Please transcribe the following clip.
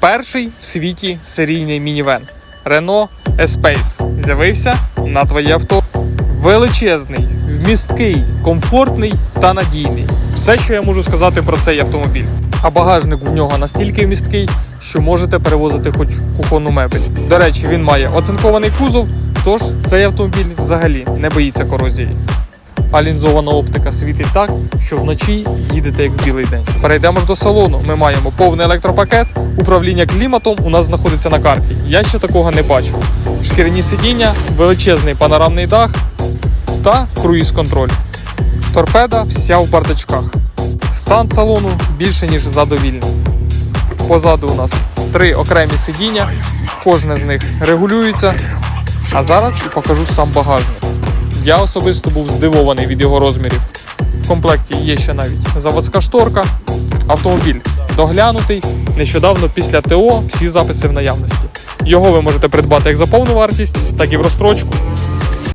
Перший в світі серійний мінівен Renault Espace з'явився на твоє авто. Величезний, вмісткий, комфортний та надійний. Все, що я можу сказати про цей автомобіль. А багажник у нього настільки вмісткий, що можете перевозити хоч кухонну мебель. До речі, він має оцинкований кузов, тож цей автомобіль взагалі не боїться корозії. А лінзована оптика світить так, що вночі їдете як в білий день. Перейдемо ж до салону. Ми маємо повний електропакет. Управління кліматом у нас знаходиться на карті. Я ще такого не бачив. Шкіряні сидіння, величезний панорамний дах та круїз-контроль. Торпеда вся в бардачках. Стан салону більше ніж задовільний. Позаду у нас три окремі сидіння, кожне з них регулюється. А зараз покажу сам багажник. Я особисто був здивований від його розмірів. В комплекті є ще навіть заводська шторка. Автомобіль доглянутий. Нещодавно після ТО всі записи в наявності. Його ви можете придбати як за повну вартість, так і в розстрочку.